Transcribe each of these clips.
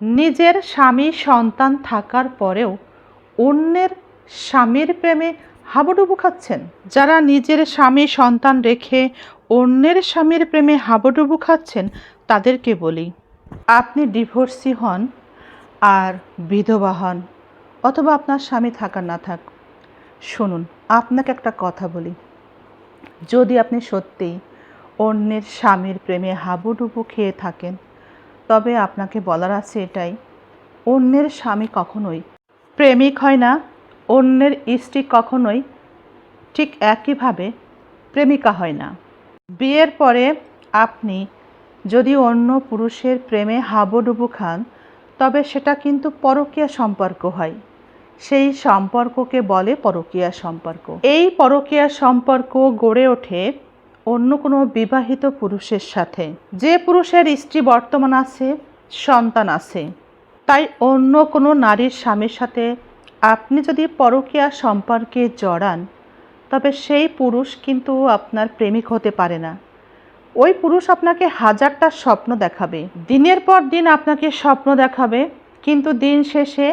নিজের স্বামী সন্তান থাকার পরেও অন্যের স্বামীর প্রেমে হাবুডুবু খাচ্ছেন। যারা নিজের স্বামী সন্তান রেখে অন্যের স্বামীর প্রেমে হাবুডুবু খাচ্ছেন, তাদেরকে বলি, আপনি ডিভোর্সি হন আর বিধবা হন অথবা আপনার স্বামী থাকার না থাক। শুনুন, আপনাকে একটা কথা বলি। যদি আপনি সত্যিই অন্যের স্বামীর প্রেমে হাবুডুবু খেয়ে থাকেন তবে আপনাকে বলার আছে এটাই, অন্যের স্বামী কখনোই, প্রেমিক হয় না, অন্যের স্ত্রী কখনোই ঠিক একইভাবে প্রেমিকা হয় না। বিয়ের পরে আপনি যদি অন্য পুরুষের প্রেমে হাবুডুবু খান, তবে সেটা কিন্তু পরকীয়া সম্পর্ক হয়। সেই সম্পর্ককে বলে পরকীয়া সম্পর্ক। এই পরকীয়া সম্পর্ক গড়ে ওঠে অন্য কোনো বিবাহিত পুরুষের সাথে। যে পুরুষের স্ত্রী বর্তমান আছে, সন্তান আছে। তাই অন্য কোনো নারীর স্বামীর সাথে আপনি যদি পরকীয়া সম্পর্কে জড়ান, তবে সেই পুরুষ কিন্তু আপনার প্রেমিক হতে পারে না। ওই পুরুষ আপনাকে হাজারটা স্বপ্ন দেখাবে। দিনের পর দিন আপনাকে স্বপ্ন দেখাবে, কিন্তু দিন শেষে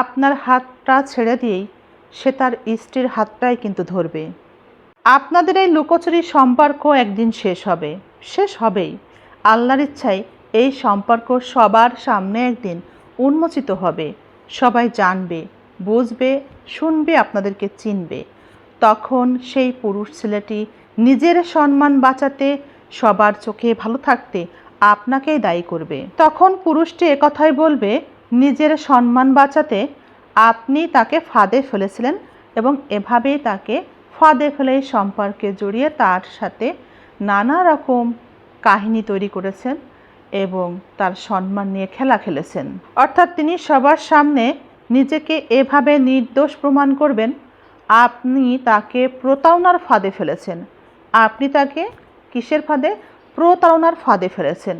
আপনার হাতটা ছেড়ে দিয়েই সে তার স্ত্রীর হাতটাই কিন্তু ধরবে। আপনাদের এই লুকোচুরি সম্পর্ক একদিন শেষ হবে। শেষ হবেই। আল্লাহর ইচ্ছায় এই সম্পর্ক সবার সামনে একদিন উন্মোচিত হবে। সবাই জানবে, বুঝবে, শুনবে, আপনাদেরকে চিনবে। তখন সেই পুরুষ ছেলেটি নিজের সম্মান বাঁচাতে, সবার চোখে ভালো থাকতে আপনাকেই দায়ী করবে। তখন পুরুষটি একথাই বলবে, নিজের সম্মান বাঁচাতে আপনি তাকে ফাঁদে ফেলেছিলেন এবং এভাবেই তাকে ফাঁদে ফেলে সম্পর্কে জড়িয়ে তার সাথে নানা রকম কাহিনী তৈরি করেছেন এবং তার সম্মান নিয়ে খেলা খেলেছেন। অর্থাৎ তিনি সবার সামনে নিজেকে এভাবে নির্দোষ প্রমাণ করবেন, আপনি তাকে প্রতারণার ফাঁদে ফেলেছেন। আপনি তাকে কিসের ফাঁদে? প্রতারণার ফাঁদে ফেলেছেন।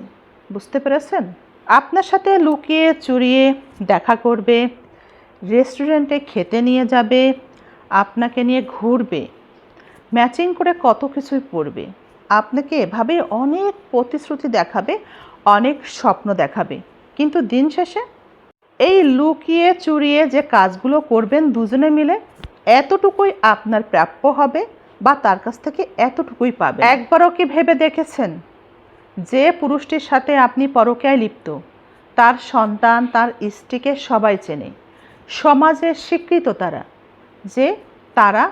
বুঝতে পেরেছেন? আপনার সাথে লুকিয়ে চুরিয়ে দেখা করবে, রেস্টুরেন্টে খেতে নিয়ে যাবে আপনাকে নিয়ে ঘুরবে ম্যাচিং করে কত কিছুই পড়বে। আপনাকে এভাবে অনেক প্রতিশ্রুতি দেখাবে, অনেক স্বপ্ন দেখাবে। কিন্তু দিন শেষে এই লুকিয়ে চুরিয়ে যে কাজগুলো করবেন দুজনে মিলে, এতটুকুই আপনার প্রাপ্য হবে বা তার কাছ থেকে এতটুকুই পাবে একবারও কি ভেবে দেখেছেন? যে পুরুষটির সাথে আপনি পরকীয়ায় লিপ্ত, তার সন্তান, তার স্ত্রীকে সবাই চেনে। সমাজে স্বীকৃত তারা। যে তারা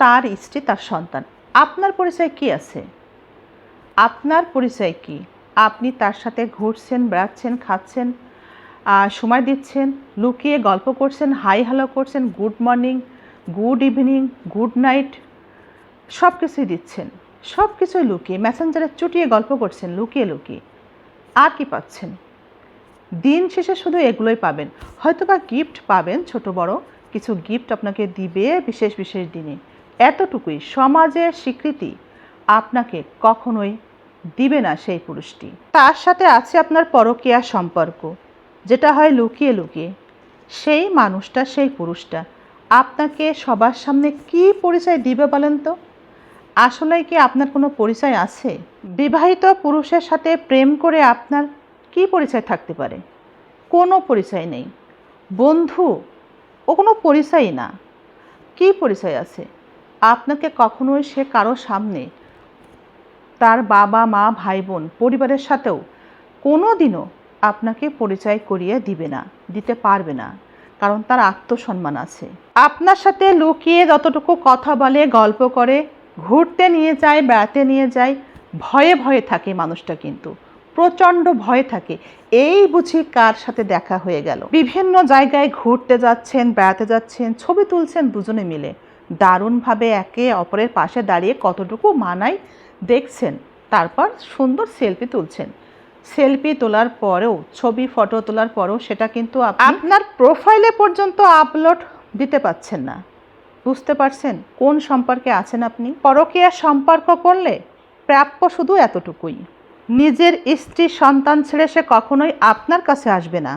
তার স্ত্রী, তার সন্তান। আপনার পরিচয় কি আছে? আপনার পরিচয় কি? আপনি তার সাথে ঘুরছেন, বেড়াচ্ছেন, খাচ্ছেন সময় দিচ্ছেন, লুকিয়ে গল্প করছেন, হাই হ্যালো করছেন, good morning, good evening, good night সব কিছুই দিচ্ছেন। সব কিছুই লুকিয়ে, মেসেঞ্জারে চুটিয়ে গল্প করছেন, লুকিয়ে লুকিয়ে। আর কি পাচ্ছেন? দিন শেষে শুধু এগুলোই পাবেন। হয়তো বা গিফট পাবেন ছোট বড় কিছু গিফট আপনাকে দিবে বিশেষ বিশেষ দিনে। এতটুকুই সমাজের স্বীকৃতি আপনাকে কখনোই দিবে না সেই পুরুষটি। তার সাথে আছে আপনার পরকীয়া সম্পর্ক, যেটা হয় লুকিয়ে লুকিয়ে। সেই মানুষটা, সেই পুরুষটা আপনাকে সবার সামনে কি পরিচয় দিবে বলেন তো? আসলে কি আপনার কোনো পরিচয় আছে? বিবাহিত পুরুষের সাথে প্রেম করে আপনার কি পরিচয় থাকতে পারে? কোনো পরিচয় নেই। বন্ধু ও কোনো পরিচয়ই না। কি পরিচয় আছে? আপনাকে কখনোই সে কারও সামনে তার বাবা, মা ভাই বোন পরিবারের সাথেও কোনো দিনও আপনাকে পরিচয় করিয়ে দিবে না, দিতে পারবে না, কারণ তার আত্মসম্মান আছে। আপনার সাথে লুকিয়ে যতটুকু কথা বলে, গল্প করে, ঘুরতে নিয়ে যায়, বেড়াতে নিয়ে যায়, ভয়ে ভয়ে থাকে মানুষটা কিন্তু। প্রচণ্ড ভয় থাকে। এই বুঝি কার সাথে দেখা হয়ে গেল? বিভিন্ন জায়গায় ঘুরতে যাচ্ছেন, বেড়াতে যাচ্ছেন, ছবি তুলছেন দুজনে মিলে। দারুণভাবে একে অপরের পাশে দাঁড়িয়ে কতটুকু মানায় দেখছেন, তারপর সুন্দর সেলফি তুলছেন। সেলফি তোলার পরেও, ছবি, ফটো তোলার পরেও সেটা কিন্তু আপনার প্রোফাইলে পর্যন্ত আপলোড দিতে পাচ্ছেন না। বুঝতে পারছেন কোন সম্পর্কে আছেন আপনি? পরকীয়া সম্পর্ক করলে প্রাপ্য শুধু এতটুকুই। নিজের স্ত্রী সন্তান ছেড়ে সে কখনোই আপনার কাছে আসবে না।